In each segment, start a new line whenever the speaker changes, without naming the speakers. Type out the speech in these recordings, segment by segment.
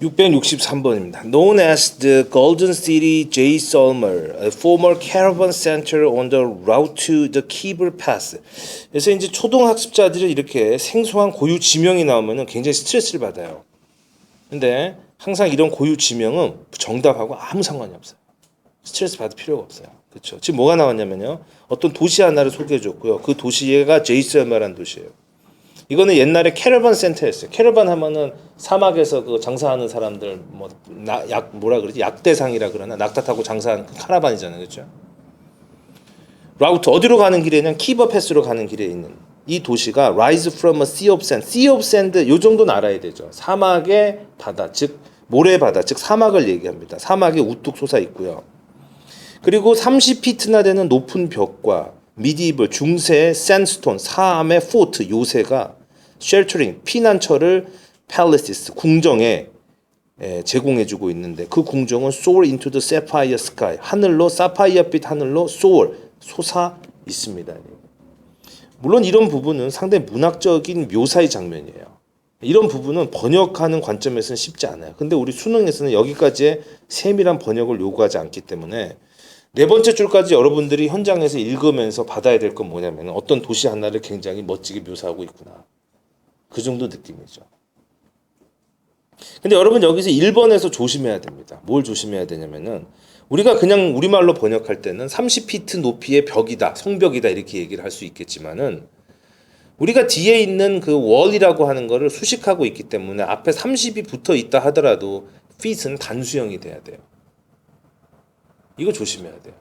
663번입니다. Known as the Golden City J. Solmer, a former caravan center on the route to the Khyber Pass. 그래서 이제 초등학습자들이 이렇게 생소한 고유 지명이 나오면 굉장히 스트레스를 받아요. 근데 항상 이런 고유 지명은 정답하고 아무 상관이 없어요. 스트레스 받을 필요가 없어요. 그렇죠. 지금 뭐가 나왔냐면요. 어떤 도시 하나를 소개해 줬고요. 그 도시가 제이스마라는 도시예요. 이거는 옛날에 캐러반 센터였어요. 캐러반 하면은 사막에서 그 장사하는 사람들 뭐약 뭐라 그러지? 약대상이라 그러나 낙타 타고 장사하는 그 카라반이잖아요. 그렇죠? 라우트 어디로 가는 길에는 키버 패스로 가는 길에 있는 이 도시가 rise from a sea of sand. sea of sand 요 정도는 알아야 되죠. 사막의 바다, 즉 모래 바다, 즉 사막을 얘기합니다. 사막이 우뚝 솟아 있고요. 그리고 30피트나 되는 높은 벽과 미디블 중세 샌스톤 사암의 포트 요새가 쉘터링 피난처를 팔레시스 궁정에 에, 제공해주고 있는데 그 궁정은 soar into the sapphire sky 하늘로 사파이어빛 하늘로 soar 솟아 있습니다. 물론 이런 부분은 상당히 문학적인 묘사의 장면이에요. 이런 부분은 번역하는 관점에서는 쉽지 않아요. 근데 우리 수능에서는 여기까지의 세밀한 번역을 요구하지 않기 때문에 네 번째 줄까지 여러분들이 현장에서 읽으면서 받아야 될 건 뭐냐면 어떤 도시 하나를 굉장히 멋지게 묘사하고 있구나. 그 정도 느낌이죠. 근데 여러분 여기서 1번에서 조심해야 됩니다. 뭘 조심해야 되냐면은 우리가 그냥 우리말로 번역할 때는 30피트 높이의 벽이다, 성벽이다 이렇게 얘기를 할 수 있겠지만은 우리가 뒤에 있는 그 월이라고 하는 거를 수식하고 있기 때문에 앞에 30이 붙어 있다 하더라도 feet은 단수형이 돼야 돼요. 이거 조심해야 돼요.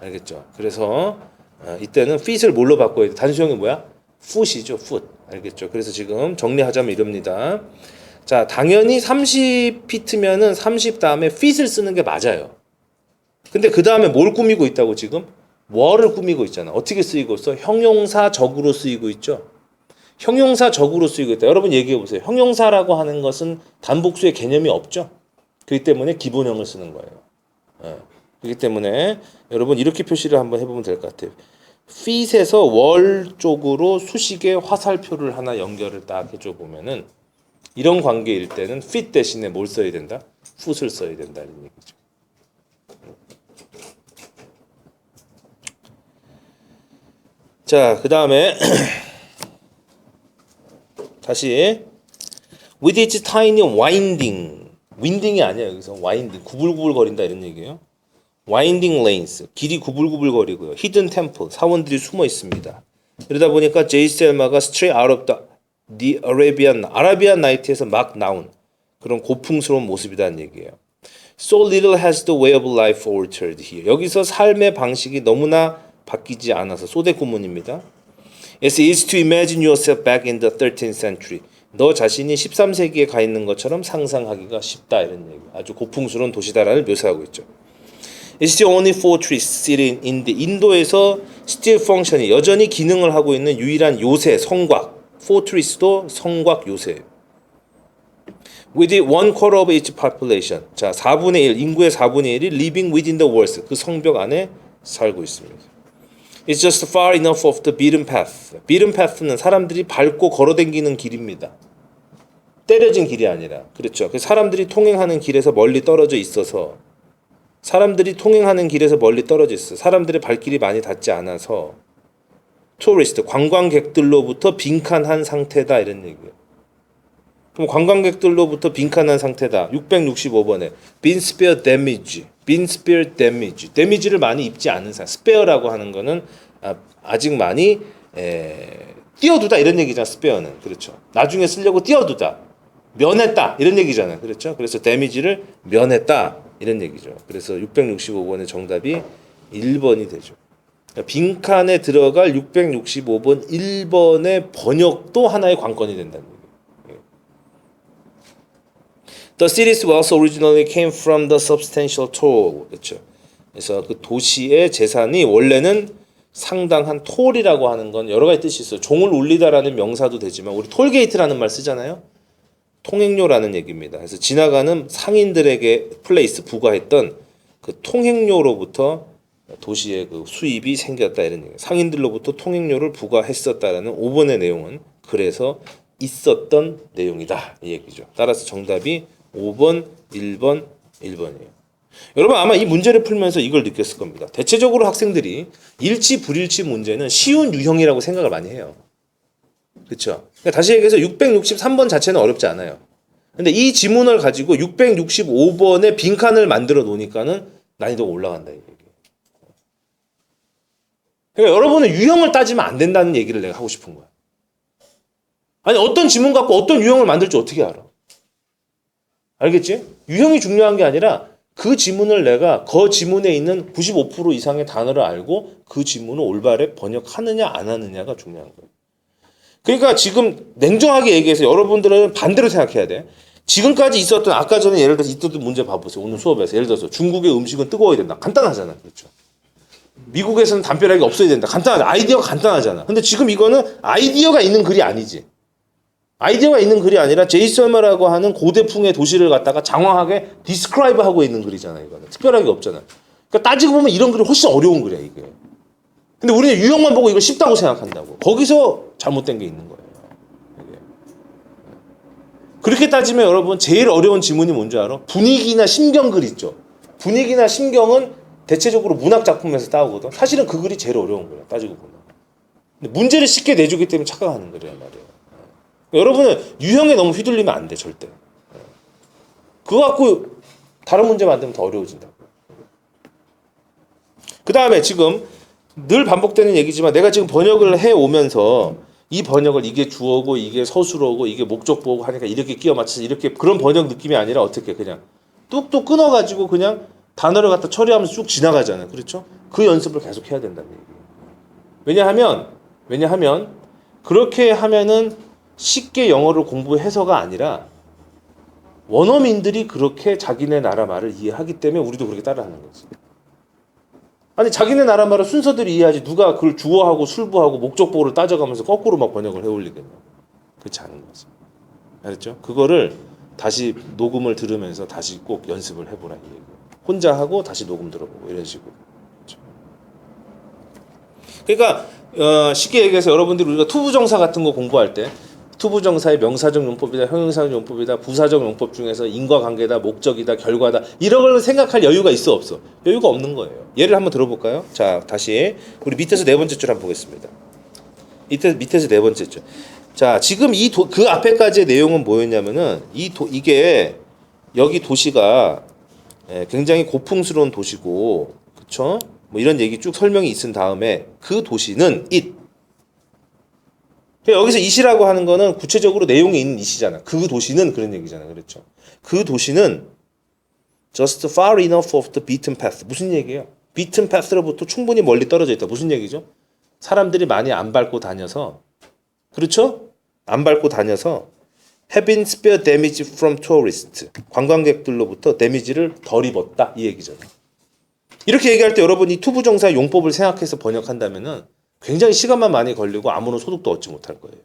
알겠죠? 그래서 어, 이때는 feet을 뭘로 바꿔야 돼? 단수형이 뭐야? foot이죠, foot. 알겠죠? 그래서 지금 정리하자면 이럽니다. 자, 당연히 30피트면은 30 다음에 feet을 쓰는 게 맞아요. 근데 그 다음에 뭘 꾸미고 있다고 지금? 월을 꾸미고 있잖아. 어떻게 쓰이고 있어? 형용사적으로 쓰이고 있죠. 형용사적으로 쓰이고 있다. 여러분 얘기해 보세요. 형용사라고 하는 것은 단복수의 개념이 없죠. 그렇기 때문에 기본형을 쓰는 거예요. 예. 그렇기 때문에 여러분 이렇게 표시를 한번 해보면 될 것 같아요. Feet에서 월 쪽으로 수식의 화살표를 하나 연결을 딱 해줘 보면은 이런 관계일 때는 fit 대신에 뭘 써야 된다? foot을 써야 된다는 얘기죠. 자, 그 다음에 다시 with its tiny winding winding이 아니야 여기서 winding 구불구불 거린다 이런 얘기예요. Winding lanes 길이 구불구불 거리고요. hidden temple 사원들이 숨어 있습니다. 그러다 보니까 straight out of the, the Arabian 아라비안 나이트에서 막 나온 그런 고풍스러운 모습이라는 얘기예요. So little has the way of life altered here. 여기서 삶의 방식이 너무나 바뀌지 않아서 소대 구문입니다. It's easy to imagine yourself back in the 13th century. 너 자신이 13세기에 가 있는 것처럼 상상하기가 쉽다 이런 얘기. 아주 고풍스러운 도시다라를 묘사하고 있죠. It's the only fortress city the 인도에서 still function이 여전히 기능을 하고 있는 유일한 요새 성곽. fortress도 성곽 요새. With one quarter of its population. 자, 4분의 1 인구의 4분의 1이 living within the walls. 그 성벽 안에 살고 있습니다. It's just far enough off the beaten path. beaten path는 사람들이 밟고 걸어다니는 길입니다. 때려진 길이 아니라 그렇죠. 그 사람들이 통행하는 길에서 멀리 떨어져 있어서 사람들이 통행하는 길에서 멀리 떨어져 있어. 사람들의 발길이 많이 닿지 않아서 토리스트 관광객들로부터 빈칸한 상태다 이런 얘기예요. 그럼 관광객들로부터 빈칸한 상태다. 665번에 been spare damage, been spare damage, damage를 많이 입지 않은 상. spare라고 하는 거는 아, 아직 많이 에, 띄워두다 이런 얘기잖아. spare는 그렇죠. 나중에 쓰려고 띄워두다, 면했다 이런 얘기잖아요. 그렇죠. 그래서 damage를 면했다 이런 얘기죠. 그래서 665번의 정답이 1번이 되죠. 그러니까 빈칸에 들어갈 665번 1번의 번역도 하나의 관건이 된다는 얘기예요. The city's wealth originally came from the substantial toll. 그렇죠. 그래서 그 도시의 재산이 원래는 상당한 톨이라고 하는 건 여러 가지 뜻이 있어요. 종을 울리다라는 명사도 되지만 우리 톨게이트라는 말 쓰잖아요. 통행료라는 얘기입니다. 그래서 지나가는 상인들에게 플레이스 부과했던 그 통행료로부터 도시의 그 수입이 생겼다 이런 얘기. 상인들로부터 통행료를 부과했었다라는 5번의 내용은 그래서 있었던 내용이다 이 얘기죠. 따라서 정답이 5번, 1번, 1번이에요. 여러분 아마 이 문제를 풀면서 이걸 느꼈을 겁니다. 대체적으로 학생들이 일치 불일치 문제는 쉬운 유형이라고 생각을 많이 해요. 그렇죠? 그러니까 다시 얘기해서 663번 자체는 어렵지 않아요. 근데 이 지문을 가지고 665번의 빈칸을 만들어 놓으니까는 난이도가 올라간다. 그러니까 여러분은 유형을 따지면 안 된다는 얘기를 내가 하고 싶은 거야. 아니 어떤 지문 갖고 어떤 유형을 만들지 어떻게 알아? 알겠지? 유형이 중요한 게 아니라 그 지문을 내가 그 지문에 있는 95% 이상의 단어를 알고 그 지문을 올바르게 번역하느냐 안 하느냐가 중요한 거예요. 그러니까 지금 냉정하게 얘기해서 여러분들은 반대로 생각해야 돼. 지금까지 있었던 아까 전에 예를 들어서 있었던 문제 봐보세요. 오늘 수업에서 예를 들어서 중국의 음식은 뜨거워야 된다. 간단하잖아. 그렇죠. 미국에서는 담벼락이 없어야 된다. 간단하다. 아이디어가 간단하잖아. 근데 지금 이거는 아이디어가 있는 글이 아니지. 아이디어가 있는 글이 아니라 제이서머라고 하는 고대풍의 도시를 갖다가 장황하게 디스크라이브 하고 있는 글이잖아. 이거는 특별하게 없잖아. 그러니까 따지고 보면 이런 글이 훨씬 어려운 글이야 이게. 근데 우리는 유형만 보고 이거 쉽다고 생각한다고. 거기서 잘못된 게 있는 거예요. 그렇게 따지면 여러분 제일 어려운 지문이 뭔지 알아? 분위기나 심경 글 있죠. 분위기나 심경은 대체적으로 문학 작품에서 따오거든. 사실은 그 글이 제일 어려운 거야. 따지고 보면. 근데 문제를 쉽게 내주기 때문에 착각하는 거란 말이에요. 여러분은 유형에 너무 휘둘리면 안 돼, 절대. 그거 갖고 다른 문제 만들면 더 어려워진다고. 그 다음에 지금 늘 반복되는 얘기지만 내가 지금 번역을 해 오면서 이 번역을 이게 주어고 이게 서술어고 이게 목적보고 하니까 이렇게 끼워 맞춰서 이렇게 그런 번역 느낌이 아니라 어떻게 그냥 뚝뚝 끊어 가지고 그냥 단어를 갖다 처리하면서 쭉 지나가잖아요. 그렇죠? 그 연습을 계속 해야 된다는 얘기예요. 왜냐하면 왜냐하면 그렇게 하면은 쉽게 영어를 공부해서가 아니라 원어민들이 그렇게 자기네 나라 말을 이해하기 때문에 우리도 그렇게 따라하는 거지. 아니 자기네 나라 말을 순서대로 이해하지 누가 그걸 주어하고 술부하고 목적보를 따져가면서 거꾸로 막 번역을 해올리겠냐. 그렇지 않은 거지. 알았죠? 그거를 다시 녹음을 들으면서 다시 꼭 연습을 해보라 이 얘기. 혼자 하고 다시 녹음 들어보고 이런 식으로. 그렇죠? 그러니까 어, 쉽게 얘기해서 여러분들이 우리가 투부정사 같은 거 공부할 때 투부정사의 명사적 용법이다, 형용사적 용법이다, 부사적 용법 중에서 인과관계다, 목적이다, 결과다 이런 걸 생각할 여유가 있어 없어? 여유가 없는 거예요. 예를 한번 들어볼까요? 자, 다시 우리 밑에서 네 번째 줄 한번 보겠습니다. 밑에 밑에서 네 번째 줄. 자, 지금 이 그 앞에까지의 내용은 뭐였냐면은 이 도, 이게 여기 도시가 예, 굉장히 고풍스러운 도시고, 그쵸? 뭐 이런 얘기 쭉 설명이 있은 다음에 그 도시는 it 여기서 이시라고 하는 거는 구체적으로 내용이 있는 이시잖아. 그 도시는 그런 얘기잖아. 그렇죠? 그 도시는 just far enough of the beaten path. 무슨 얘기예요? beaten path로부터 충분히 멀리 떨어져 있다. 무슨 얘기죠? 사람들이 많이 안 밟고 다녀서 그렇죠? 안 밟고 다녀서 have been spared damage from tourists. 관광객들로부터 데미지를 덜 입었다. 이 얘기잖아. 이렇게 얘기할 때 여러분이 투부정사 용법을 생각해서 번역한다면은 굉장히 시간만 많이 걸리고 아무런 소득도 얻지 못할 거예요.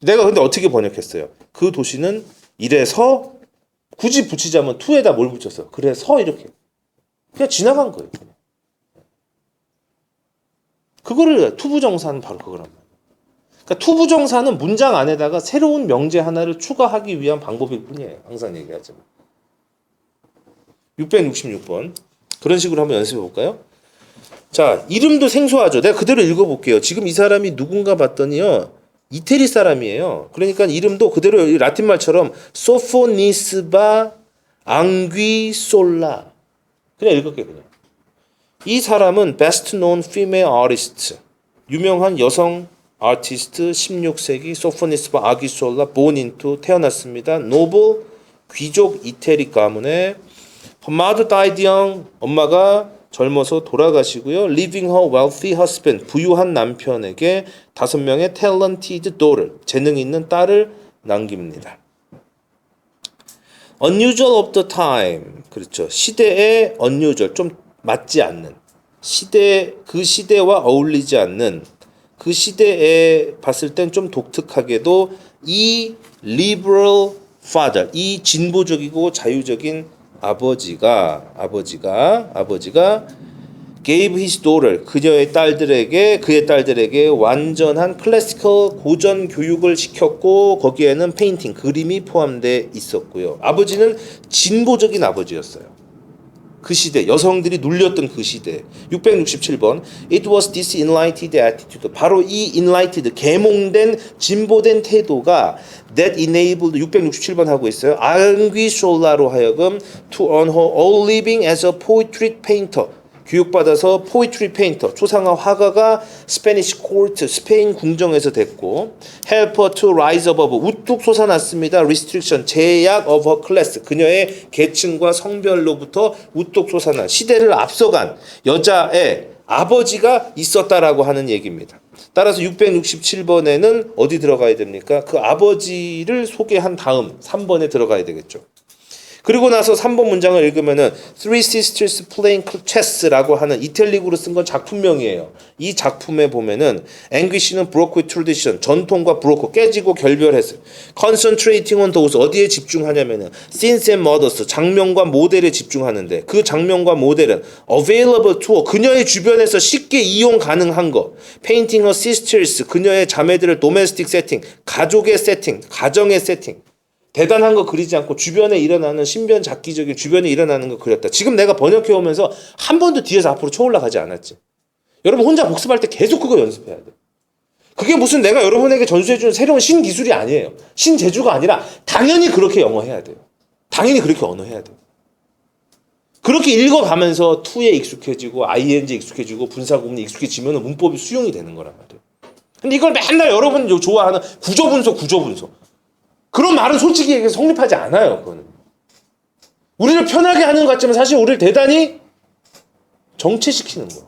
내가 근데 어떻게 번역했어요? 그 도시는 이래서 굳이 붙이자면 투에다 뭘 붙였어? 그래서 이렇게 그냥 지나간 거예요. 그거를 투부정사는 바로 그거란 말이에요. 그러니까 투부정사는 문장 안에다가 새로운 명제 하나를 추가하기 위한 방법일 뿐이에요. 항상 얘기하지만. 666번 그런 식으로 한번 연습해 볼까요? 자, 이름도 생소하죠. 내가 그대로 읽어볼게요. 지금 이 사람이 누군가 봤더니요. 이태리 사람이에요. 그러니까 이름도 그대로 라틴 말처럼 소포니스바 앙귀솔라. 그냥 읽을게요, 그냥. 이 사람은 best known female artist. 유명한 여성 아티스트 16세기 소포니스바 born into 태어났습니다. 노블 귀족 이태리 가문에 died young. 엄마가 젊어서 돌아가시고요. Leaving her wealthy husband, 부유한 남편에게 다섯 명의 talented daughter, 재능 있는 딸을 남깁니다. Unusual of the time, 그렇죠. 시대에 unusual, 좀 맞지 않는 시대 그 시대와 어울리지 않는 그 시대에 봤을 땐 좀 독특하게도 이 liberal father, 이 진보적이고 자유적인 아버지가 아버지가 아버지가 gave his daughter 그녀의 딸들에게 그의 딸들에게 완전한 클래시컬 고전 교육을 시켰고 거기에는 페인팅 그림이 포함돼 있었고요. 아버지는 진보적인 아버지였어요. 그 시대 여성들이 눌렸던 그 시대 667번 It was this enlightened attitude 바로 이 enlightened 계몽된 진보된 태도가 that enabled 667번 하고 있어요 앙귀솔라로 하여금 to earn her own living as a poetry painter 교육받아서 포이트리 페인터 초상화 화가가 스페니시 코르트 스페인 궁정에서 됐고 helper to rise above 우뚝 솟아났습니다 restriction 제약 of her 그녀의 계층과 성별로부터 우뚝 솟아난 시대를 앞서간 여자의 아버지가 있었다라고 하는 얘기입니다. 따라서 667번에는 어디 들어가야 됩니까? 그 아버지를 소개한 다음 3번에 들어가야 되겠죠. 그리고 나서 3번 문장을 읽으면은 Three Sisters Playing Chess라고 하는 이탈릭으로 쓴 건 작품명이에요. 이 작품에 보면은 앵귀시는 with tradition 전통과 broke 깨지고 결별했어요. Concentrating on those 어디에 집중하냐면은 scenes and models 장면과 모델에 집중하는데 그 장면과 모델은 available to 그녀의 주변에서 쉽게 이용 가능한 거. Painting her sisters 그녀의 자매들을 domestic setting 가족의 세팅 가정의 세팅. 대단한 거 그리지 않고 주변에 일어나는 신변 잡기적인 주변에 일어나는 거 그렸다. 지금 내가 번역해 오면서 한 번도 뒤에서 앞으로 쳐 올라가지 않았지. 여러분 혼자 복습할 때 계속 그거 연습해야 돼. 그게 무슨 내가 여러분에게 전수해 주는 새로운 신기술이 아니에요. 신재주가 아니라 당연히 그렇게 영어 해야 돼요. 당연히 그렇게 언어 해야 돼요. 그렇게 읽어가면서 to에 익숙해지고 ing에 익숙해지고 분사구문에 익숙해지면 문법이 수용이 되는 거란 말이에요. 근데 이걸 맨날 여러분 좋아하는 구조분석 구조분석 그런 말은 솔직히 얘기해서 성립하지 않아요. 그거는. 우리를 편하게 하는 것 같지만 사실 우리를 대단히 정체시키는 거야.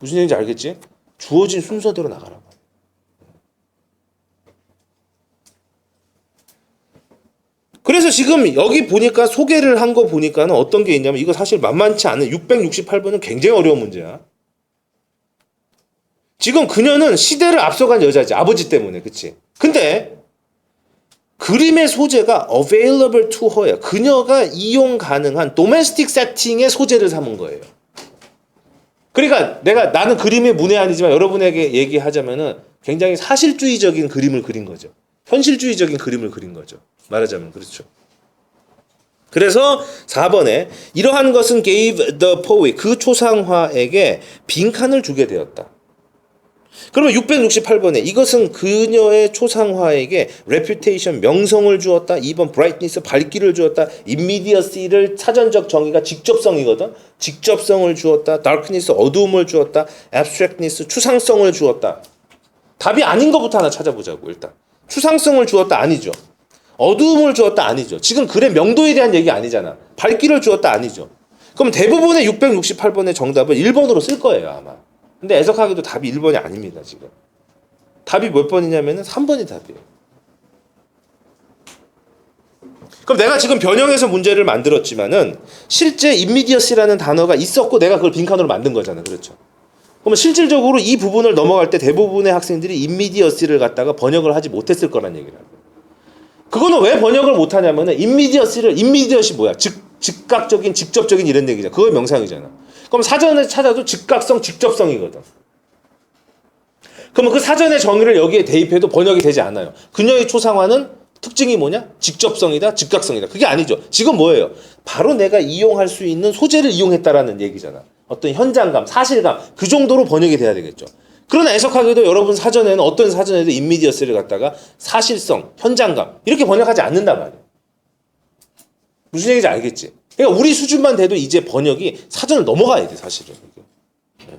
무슨 얘기인지 알겠지? 주어진 순서대로 나가라. 그래서 지금 여기 보니까 소개를 한 거 보니까는 어떤 게 있냐면 이거 사실 만만치 않은 668번은 굉장히 어려운 문제야. 지금 그녀는 시대를 앞서간 여자지 아버지 때문에 그치? 근데 그림의 소재가 available to her야. 그녀가 이용 가능한 domestic setting의 소재를 삼은 거예요. 그러니까 내가 나는 그림의 문외한이지만 여러분에게 얘기하자면은 굉장히 사실주의적인 그림을 그린 거죠. 현실주의적인 그림을 그린 거죠. 말하자면 그렇죠. 그래서 4번에 이러한 것은 gave the poet 그 초상화에게 빈칸을 주게 되었다. 그러면 668번에 이것은 그녀의 초상화에게 reputation 명성을 주었다. 2번 brightness 밝기를 주었다. immediacy를 사전적 정의가 직접성이거든. 직접성을 주었다. darkness 어두움을 주었다. abstractness 추상성을 주었다. 답이 아닌 것부터 하나 찾아보자고 일단. 추상성을 주었다 아니죠. 어두움을 주었다 아니죠. 지금 글의 명도에 대한 얘기 아니잖아. 밝기를 주었다 아니죠. 그럼 대부분의 668번의 정답을 1번으로 쓸 거예요 아마. 근데 애석하게도 답이 1번이 아닙니다, 지금. 답이 몇 번이냐면은 3번이 답이에요. 그럼 내가 지금 변형해서 문제를 만들었지만은 실제 immediacy라는 단어가 있었고 내가 그걸 빈칸으로 만든 거잖아. 그렇죠. 그러면 실질적으로 이 부분을 넘어갈 때 대부분의 학생들이 immediacy를 갖다가 번역을 하지 못했을 거란 얘기를 하고. 그거는 왜 번역을 못 하냐면은 immediacy를 immediacy 뭐야? 즉 즉각적인 직접적인 이런 얘기잖아. 그거 명상이잖아. 그럼 사전에 찾아도 즉각성, 직접성이거든. 그러면 그 사전의 정의를 여기에 대입해도 번역이 되지 않아요. 그녀의 초상화는 특징이 뭐냐? 직접성이다, 즉각성이다. 그게 아니죠. 지금 뭐예요? 바로 내가 이용할 수 있는 소재를 이용했다라는 얘기잖아. 어떤 현장감, 사실감, 그 정도로 번역이 돼야 되겠죠. 그러나 애석하게도 여러분 사전에는 어떤 사전에도 인미디어스를 갖다가 사실성, 현장감 이렇게 번역하지 않는단 말이에요. 무슨 얘기인지 알겠지? 그러니까 우리 수준만 돼도 이제 번역이 사전을 넘어가야 돼 사실은. 네.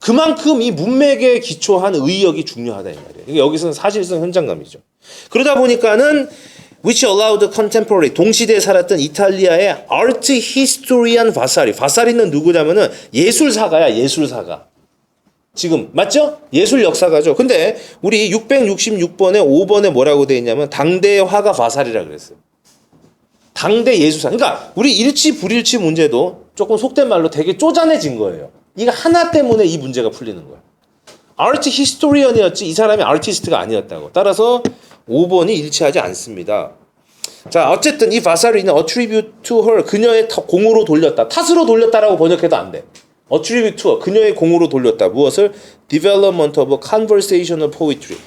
그만큼 이 문맥에 기초한 의역이 중요하다 이 말이에요. 그러니까 여기서는 사실성 현장감이죠. 그러다 보니까는 which allowed contemporary 동시대에 살았던 이탈리아의 art historian 바사리. 바사리는 누구냐면은 예술사가야 예술사가. 지금 맞죠? 예술 역사가죠. 근데 우리 666번에 5번에 뭐라고 돼 있냐면 당대의 화가 바사리라 그랬어요. 당대 예술사. 그러니까 우리 일치 불일치 문제도 조금 속된 말로 되게 쪼잔해진 거예요. 이거 하나 때문에 이 문제가 풀리는 거야. 아트 히스토리언이었지 이 사람이 아티스트가 아니었다고. 따라서 5번이 일치하지 않습니다. 자 어쨌든 이 바사리는 attribute to her 그녀의 타- 공으로 돌렸다 탓으로 돌렸다라고 번역해도 안 돼 attribute to her 그녀의 공으로 돌렸다 무엇을 development of conversational poetry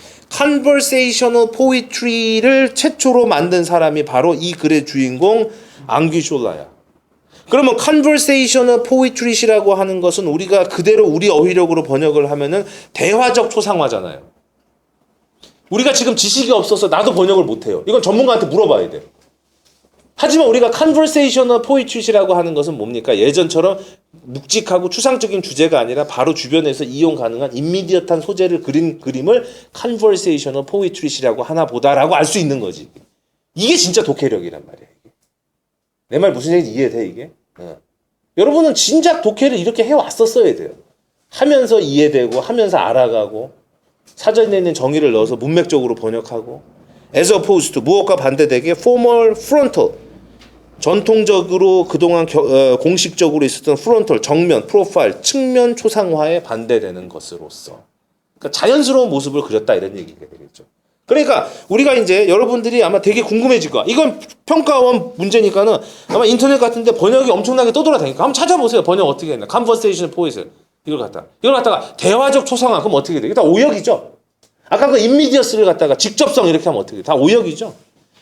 conversational poetry를 최초로 만든 사람이 바로 이 글의 주인공 앙귀쇼라야 그러면 conversational poetry시라고 하는 것은 우리가 그대로 우리 어휘력으로 번역을 하면은 대화적 초상화잖아요. 우리가 지금 지식이 없어서 나도 번역을 못해요. 이건 전문가한테 물어봐야 돼요. 하지만 우리가 conversational poetry시라고 하는 것은 뭡니까? 예전처럼 묵직하고 추상적인 주제가 아니라 바로 주변에서 이용 가능한 임미디어트한 소재를 그린 그림을 conversational poetry시라고 하나 보다라고 알 수 있는 거지. 이게 진짜 독해력이란 말이야. 내 말 무슨 얘기인지 이해돼 이게? 어. 여러분은 진작 독해를 이렇게 해왔었어야 돼요. 하면서 이해되고 하면서 알아가고 사전에 있는 정의를 넣어서 문맥적으로 번역하고 as opposed to 무엇과 반대되게 formal frontal 전통적으로 그동안 겨- 어, 공식적으로 있었던 frontal 정면 프로파일 측면 초상화에 반대되는 것으로서 그러니까 자연스러운 모습을 그렸다 이런 얘기가 되겠죠. 그러니까 우리가 이제 여러분들이 아마 되게 궁금해질 거야. 이건 평가원 문제니까는 아마 인터넷 같은데 번역이 엄청나게 떠돌아다니까 한번 찾아보세요. 번역 어떻게 했나? conversation poise 이걸 갖다 이걸 갖다가 대화적 초상화 그럼 어떻게 돼? 이게 다 오역이죠. 아까 그 인미디어스를 갖다가 직접성 이렇게 하면 어떻게 돼? 다 오역이죠.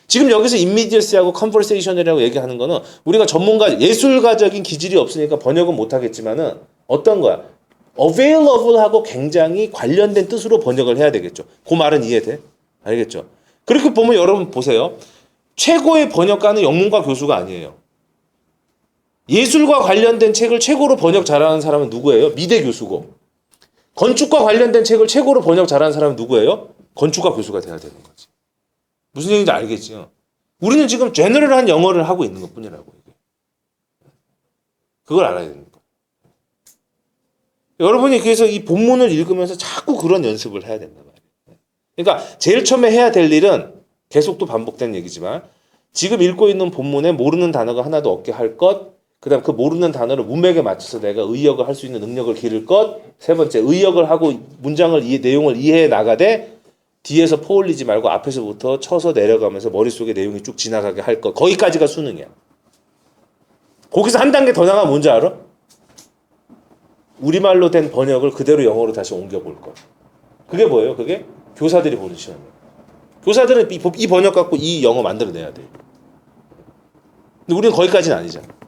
지금 여기서 인미디어스하고 컨버세이션이라고 얘기하는 거는 우리가 전문가 예술가적인 기질이 없으니까 번역은 못 하겠지만은 어떤 거야? available하고 굉장히 관련된 뜻으로 번역을 해야 되겠죠. 그 말은 이해돼? 알겠죠? 그렇게 보면 여러분 보세요. 최고의 번역가는 영문과 교수가 아니에요. 예술과 관련된 책을 최고로 번역 잘하는 사람은 누구예요? 미대 교수고. 건축과 관련된 책을 최고로 번역 잘하는 사람은 누구예요? 건축가 교수가 돼야 되는 거지. 무슨 얘기인지 알겠지요? 우리는 지금 제너럴한 영어를 하고 있는 것 뿐이라고. 그걸 알아야 거예요. 여러분이 그래서 이 본문을 읽으면서 자꾸 그런 연습을 해야 된단 말이에요. 그러니까 제일 처음에 해야 될 일은 계속 또 반복된 얘기지만 지금 읽고 있는 본문에 모르는 단어가 하나도 없게 할 것, 그다음 그 모르는 단어를 문맥에 맞춰서 내가 의역을 할 수 있는 능력을 기를 것, 세 번째 의역을 하고 문장을 이해, 내용을 이해해 나가되 뒤에서 퍼올리지 말고 앞에서부터 쳐서 내려가면서 머릿속에 내용이 쭉 지나가게 할 것. 거기까지가 수능이야. 거기서 한 단계 더 나가면 뭔지 알아? 우리말로 된 번역을 그대로 영어로 다시 옮겨볼 것. 그게 뭐예요? 그게 교사들이 보는 시험이에요. 교사들은 이, 이 번역 갖고 이 영어 만들어내야 돼. 근데 우리는 거기까지는 아니잖아.